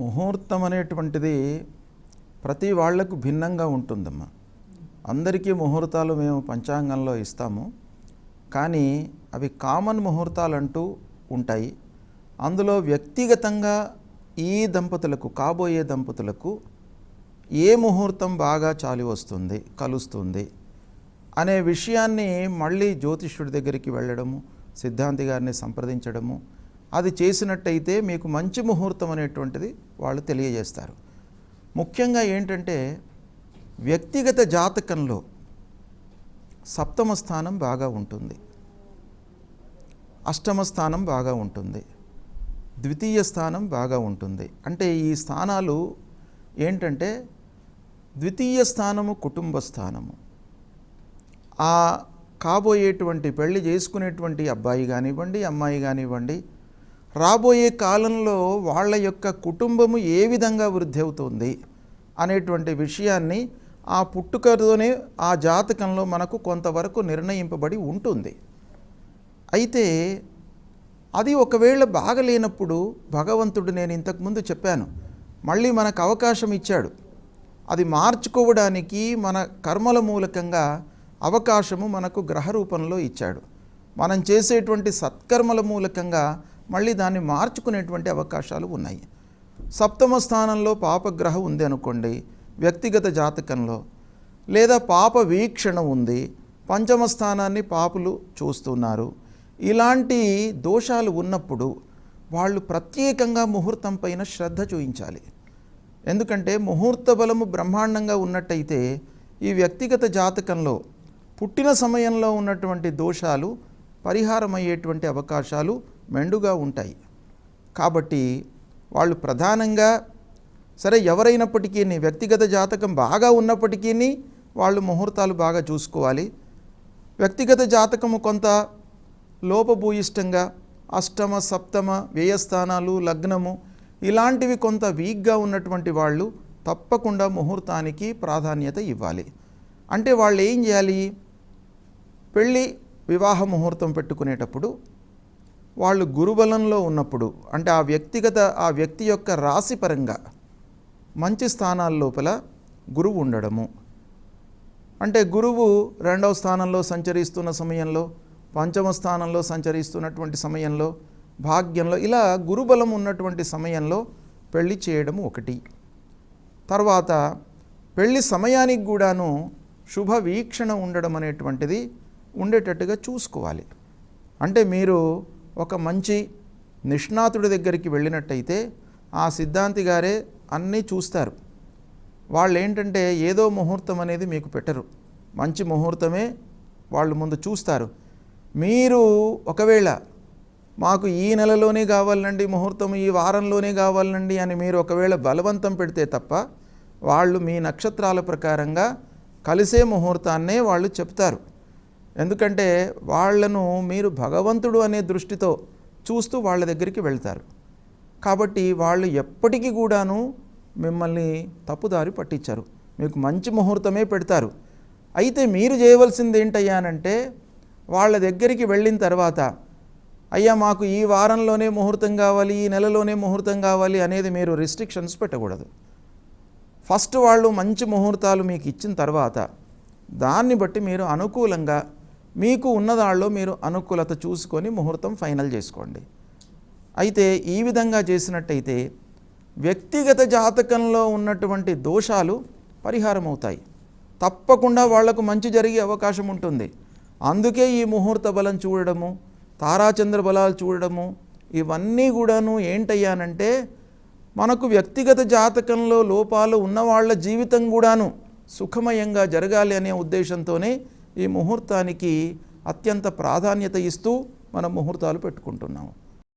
ముహూర్తం అనేటువంటిది ప్రతి వాళ్ళకు భిన్నంగా ఉంటుందమ్మా. అందరికీ ముహూర్తాలు మేము పంచాంగంలో ఇస్తాము. కానీ అవి కామన్ ముహూర్తాలు అంటూ ఉంటాయి. అందులో వ్యక్తిగతంగా ఈ దంపతులకు కాబోయే దంపతులకు ఏ ముహూర్తం బాగా చాలి వస్తుంది కలుస్తుంది అనే విషయాన్ని మళ్ళీ జ్యోతిష్యుడి దగ్గరికి వెళ్ళడము సిద్ధాంతి గారిని సంప్రదించడము అది చేసినట్టయితే మీకు మంచి ముహూర్తం అనేటువంటిది వాళ్ళు తెలియజేస్తారు. ముఖ్యంగా ఏంటంటే వ్యక్తిగత జాతకంలో సప్తమ స్థానం బాగా ఉంటుంది. అష్టమ స్థానం బాగా ఉంటుంది. ద్వితీయ స్థానం బాగా ఉంటుంది. అంటే ఈ స్థానాలు ఏంటంటే ద్వితీయ స్థానము కుటుంబ స్థానము. ఆ కాబోయేటువంటి పెళ్ళి చేసుకునేటువంటి అబ్బాయి కానివ్వండి అమ్మాయి కానివ్వండి రాబోయే కాలంలో వాళ్ళ యొక్క కుటుంబము ఏ విధంగా వృద్ధి అవుతుంది అనేటువంటి విషయాన్ని ఆ పుట్టుకతోనే ఆ జాతకంలో మనకు కొంతవరకు నిర్ణయింపబడి ఉంటుంది. అయితే అది ఒకవేళ బాగలేనప్పుడు భగవంతుడు నేను ఇంతకుముందు చెప్పాను మళ్ళీ మనకు అవకాశం ఇచ్చాడు. అది మార్చుకోవడానికి మన కర్మల మూలకంగా అవకాశము మనకు గ్రహ రూపంలో ఇచ్చాడు. మనం చేసేటువంటి సత్కర్మల మూలకంగా మళ్ళీ దాన్ని మార్చుకునేటువంటి అవకాశాలు ఉన్నాయి. సప్తమ స్థానంలో పాపగ్రహం ఉంది అనుకోండి వ్యక్తిగత జాతకంలో లేదా పాప వీక్షణ ఉంది పంచమ స్థానాన్ని పాపులు చూస్తున్నారు. ఇలాంటి దోషాలు ఉన్నప్పుడు వాళ్ళు ప్రత్యేకంగా ముహూర్తం పైన శ్రద్ధ చూపించాలి ఎందుకంటే ముహూర్త బలము బ్రహ్మాండంగా ఉన్నట్టయితే ఈ వ్యక్తిగత జాతకంలో పుట్టిన సమయంలో ఉన్నటువంటి దోషాలు పరిహారమయ్యేటువంటి అవకాశాలు మెండుగా ఉంటాయి. కాబట్టి వాళ్ళు ప్రధానంగా సరే ఎవరైనప్పటికీ వ్యక్తిగత జాతకం బాగా ఉన్నప్పటికీ వాళ్ళు ముహూర్తాలు బాగా చూసుకోవాలి. వ్యక్తిగత జాతకము కొంత లోపభూయిష్టంగా అష్టమ సప్తమ వ్యయస్థానాలు లగ్నము ఇలాంటివి కొంత వీక్గా ఉన్నటువంటి వాళ్ళు తప్పకుండా ముహూర్తానికి ప్రాధాన్యత ఇవ్వాలి. అంటే వాళ్ళు ఏం చేయాలి? పెళ్ళి వివాహ ముహూర్తం పెట్టుకునేటప్పుడు వాళ్ళు గురుబలంలో ఉన్నప్పుడు అంటే ఆ వ్యక్తిగత ఆ వ్యక్తి యొక్క రాశి పరంగా మంచి స్థానాల లోపల గురువు ఉండడము. అంటే గురువు రెండవ స్థానంలో సంచరిస్తున్న సమయంలో పంచమ స్థానంలో సంచరిస్తున్నటువంటి సమయంలో భాగ్యంలో ఇలా గురుబలం ఉన్నటువంటి సమయంలో పెళ్ళి చేయడం ఒకటి. తర్వాత పెళ్ళి సమయానికి కూడాను శుభ వీక్షణ ఉండడం అనేటువంటిది ఉండేటట్టుగా చూసుకోవాలి. అంటే మీరు ఒక మంచి నిష్ణాతుడి దగ్గరికి వెళ్ళినట్టయితే ఆ సిద్ధాంతి గారే అన్నీ చూస్తారు. వాళ్ళు ఏంటంటే ఏదో ముహూర్తం అనేది మీకు పెట్టరు. మంచి ముహూర్తమే వాళ్ళు ముందు చూస్తారు. మీరు ఒకవేళ మాకు ఈ నెలలోనే కావాలండి ముహూర్తం ఈ వారంలోనే కావాలండి అని మీరు ఒకవేళ బలవంతం పెడితే తప్ప వాళ్ళు మీ నక్షత్రాల ప్రకారంగా కలిసే ముహూర్తాన్నే వాళ్ళు చెప్తారు. ఎందుకంటే వాళ్ళను మీరు భగవంతుడు అనే దృష్టితో చూస్తూ వాళ్ళ దగ్గరికి వెళ్తారు. కాబట్టి వాళ్ళు ఎప్పటికీ కూడాను మిమ్మల్ని తప్పుదారి పట్టించారు. మీకు మంచి ముహూర్తమే పెడతారు. అయితే మీరు చేయవలసింది ఏంటయ్యానంటే వాళ్ళ దగ్గరికి వెళ్ళిన తర్వాత అయ్యా మాకు ఈ వారంలోనే ముహూర్తం కావాలి ఈ నెలలోనే ముహూర్తం కావాలి అనేది మీరు రిస్ట్రిక్షన్స్ పెట్టకూడదు. ఫస్ట్ వాళ్ళు మంచి ముహూర్తాలు మీకు ఇచ్చిన తర్వాత దాన్ని బట్టి మీరు అనుకూలంగా మీకు ఉన్నదాళ్ళు మీరు అనుకూలత చూసుకొని ముహూర్తం ఫైనల్ చేసుకోండి. అయితే ఈ విధంగా చేసినట్టయితే వ్యక్తిగత జాతకంలో ఉన్నటువంటి దోషాలు పరిహారం అవుతాయి తప్పకుండా వాళ్ళకు మంచి జరిగే అవకాశం ఉంటుంది. అందుకే ఈ ముహూర్త బలం చూడడము తారాచంద్ర బలాలు చూడడము ఇవన్నీ కూడాను ఏంటయ్యానంటే మనకు వ్యక్తిగత జాతకంలో లోపాలు ఉన్నవాళ్ళ జీవితం కూడాను సుఖమయంగా జరగాలి అనే ఉద్దేశంతోనే ఈ ముహూర్తానికి అత్యంత ప్రాధాన్యత ఇస్తూ మనం ముహూర్తాలు పెట్టుకుంటున్నాము.